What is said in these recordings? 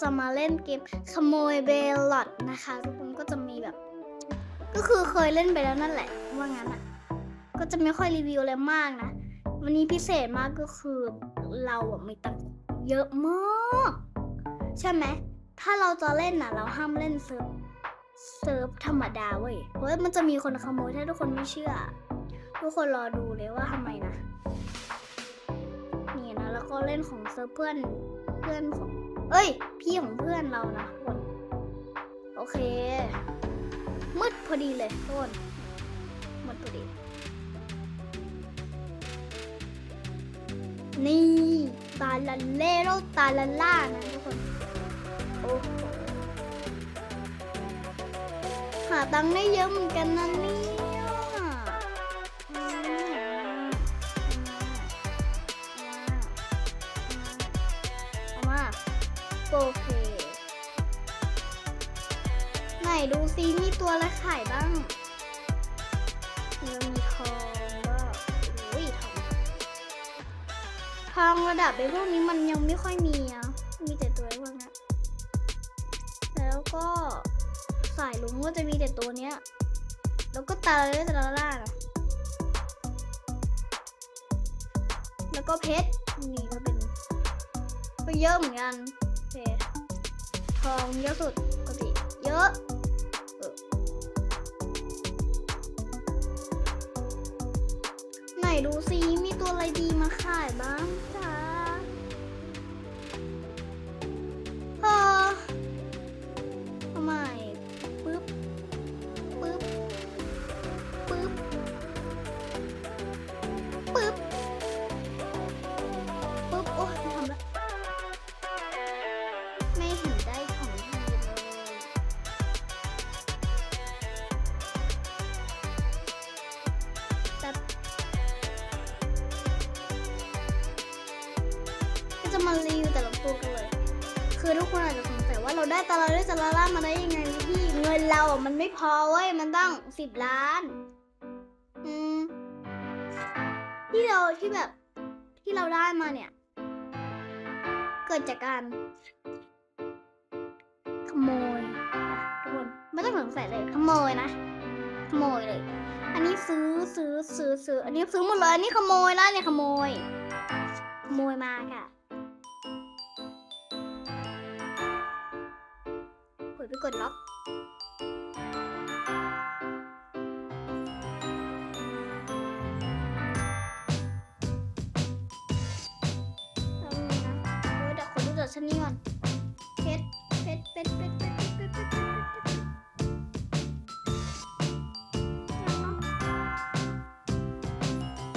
จะมาเล่นเกมขโมยเบลลอดนะคะทุกคนก็จะมีแบบ ก็คือเคยเล่นไปแล้วนั่นแหละ ว่างั้นอะ ก็จะไม่ค่อยรีวิวอะไรมากนะ วันนี้พิเศษมากก็คือเราอะมีตังเยอะมาก ใช่ไหม ถ้าเราจะเล่นน่ะเราห้ามเล่นเซิร์ฟเซิร์ฟธรรมดาเว้ยเพราะว่ามันจะมีคนขโมยถ้าทุกคนไม่เชื่อ ทุกคนรอดูเลยว่าทำไมนะ นี่นะแล้วก็เล่นของเซิร์ฟเพื่อนเพื่อนของ เอ้ย พี่ของเพื่อนเรานะทุกคนโอเค มืดพอดีเลยทุกคนมืดพอดี นี่ตาลันเล่โรตาลันล่านะทุกคน โอ้หาตังค์ได้เยอะเหมือนกันนะนี่ ดูซิมีตัวอะไรขายบ้างเรามีทองก็อุ้ยทอง ทองระดับไอ้พวกนี้มันยังไม่ค่อยมีอะ มีแต่ตัวไอ้พวกนี้แล้วก็สายลุงก็จะมีแต่ตัวเนี้ย แล้วก็ตาเลยตาล่านะแล้วก็เพชร นี่ก็เป็น ก็เยอะเหมือนกันโอเคทองเยอะสุดปกติ เยอะ ดูซิมีตัวอะไรดีมาขายบ้าง คือทุกคนอาจจะสงสัยว่าเราได้ตาลาได้ตาลาล่ามาได้ยังไงพี่เงินเราอะมันไม่พอเว้ยมันต้องสิบล้าน อืมที่เราที่แบบ ที่เราได้มาเนี่ย เกิดจากการขโมยทุกคนไม่ต้องสงสัยเลยขโมยนะขโมยเลย อันนี้ซื้อซื้อซื้อซื้ออันนี้ซื้อหมดเลยอันนี้ขโมยแล้วเนี่ยขโมยขโมยมาค่ะ กดล็อก ฉันนี่ก่อนเพชรเพชรเพชรเพชรเพชรเพชรเพชร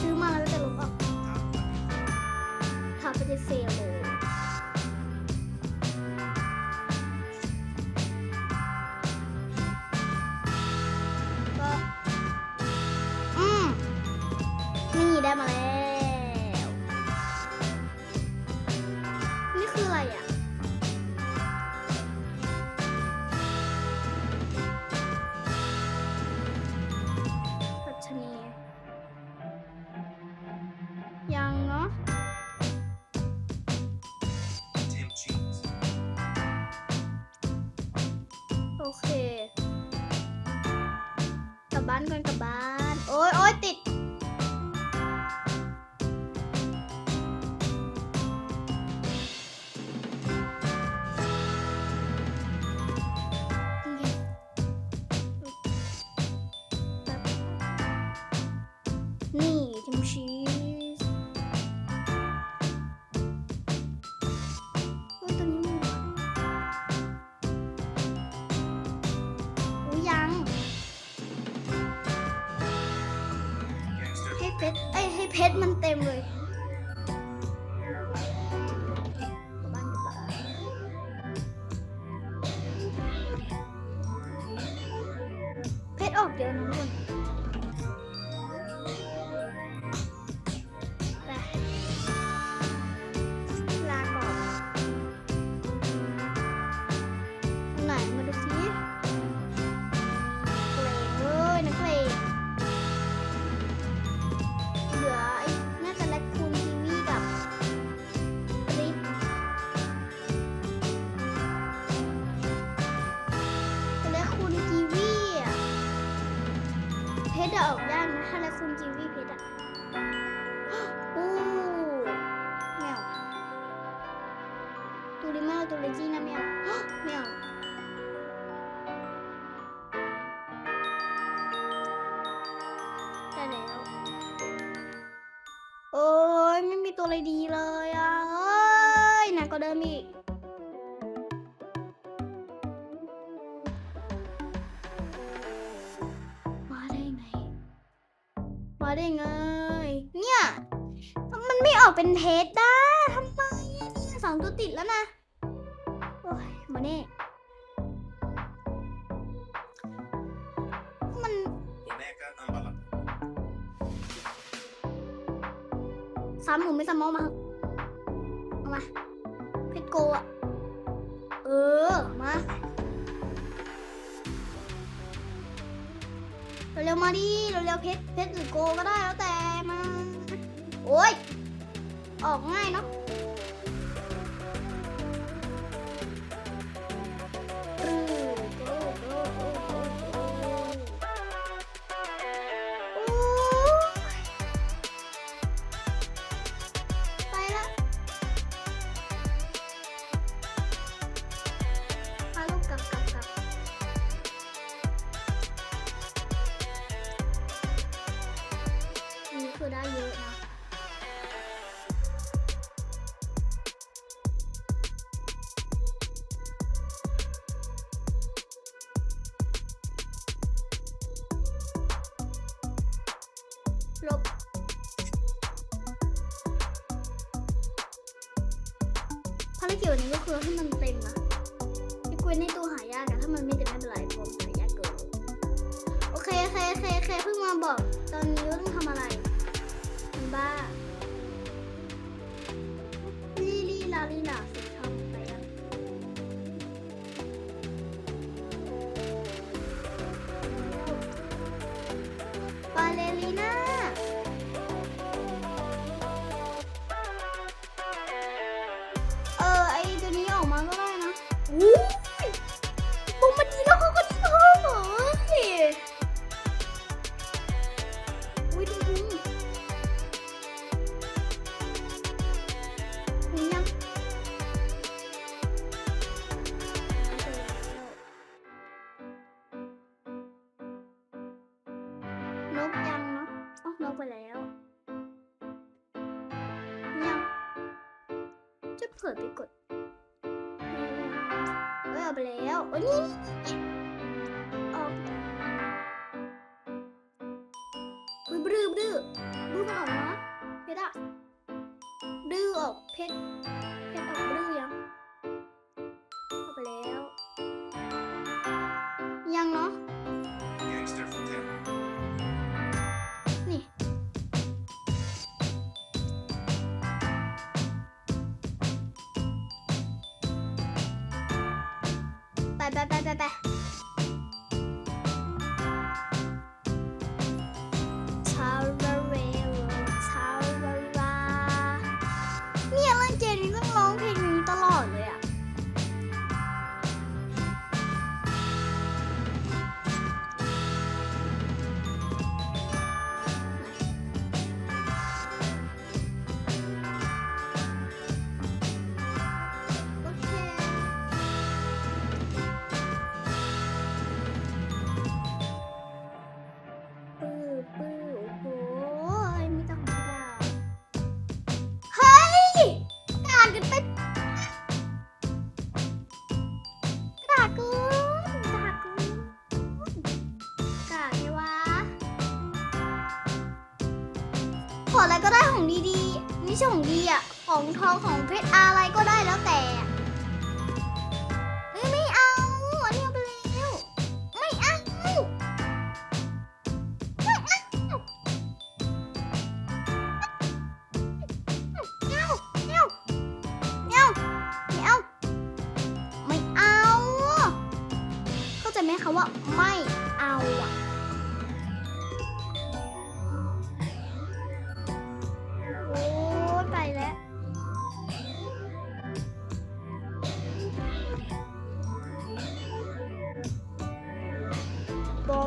ซื้อมาแล้วจะลบออกทำไปจะเฟล กลับบ้านก่อนกลับบ้าน โอ้ยโอ้ยติด เพชรมันเต็มเลย จะออกยากนะถ้าแล้วคุณกิวีเพชรอะอู้แมวตูริแมวตูริจีนะแมวแมวได้แล้ว โอ้ยไม่มีตัวอะไรดีเลยอะเอ้ยหนักกว่าเดิมอีกาได้ไง เนี่ย มันไม่ออกเป็นเทสด้าทำไมเนี่ยสองตัวติดแล้วนะ โอ้ยมาเน่มัน ซ้ำผมไม่ซ้ำมองมาเอามา เพชรโกะเออ มา เร็วๆมาดิเร็วๆเพชรเพชรหรือโกก็ได้แล้วแต่มา โอ้ยออกง่ายเนาะ เยอะนะลบภารกิจวันนี้ก็คือให้มันเต็มนะไอ้กล้วยในตู้หายากอะถ้ามันไม่เต็มไม่เป็นไรเพราะมันหายากเกินโอเคโอเคโอเคโอเคเพิ่งมาบอกตอนนี้ว่าต้องทำอะไร มา ไปแล้วยังจะเผลอไปกดเออาไปแล้วโอ้ยนี่ออกบื้อบื้อบื้อบื้อมันออกนะเพชรอะบลื้อออกเพชร ไปไปไเพชรอะไรก็ได้แล้วแต่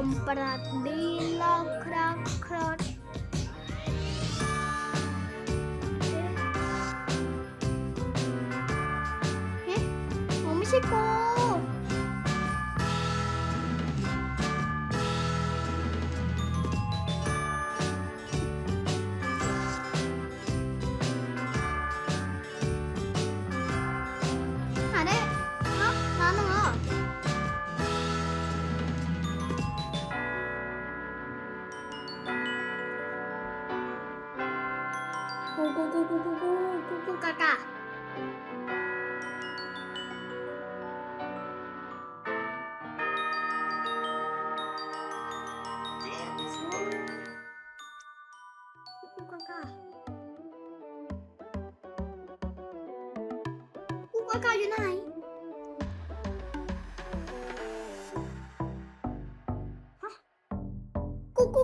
มปราดีลอกครักครอดเฮ้โอ้ไม่ใช่กู กูกูกูกูกูกูกูกูกากะกูกากะกูกากะอยู่ไหนฮะกูกู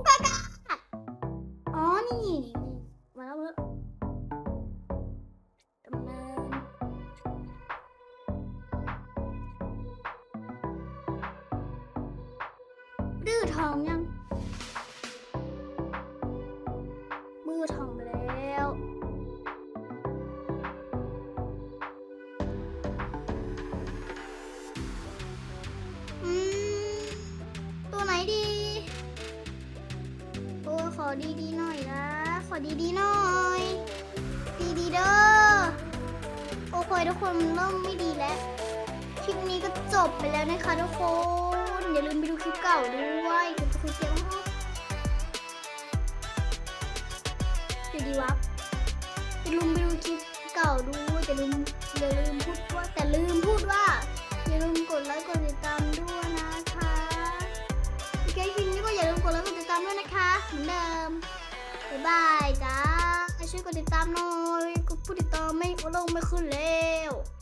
อ้ขอดีๆหน่อยนะ ขอดีๆหน่อย ดีๆเด้อ โอเคทุกคนเริ่มไม่ดีแล้ว คลิปนี้ก็จบไปแล้วนะคะทุกคน อย่าลืมไปดูคลิปเก่าด้วยจะคุยเสียงอยู่ดีวะอย่าลืมไปดูคลิปเก่าด้วยอย่าลืมอย่าลืมพูดว่าแต่ลืมพูดว่าอย่าลืมกดไลค์กดติดตามด้วย กดติดตามหน่อยกดผู้ติดตามไม่ลงไม่ขึ้นแล้ว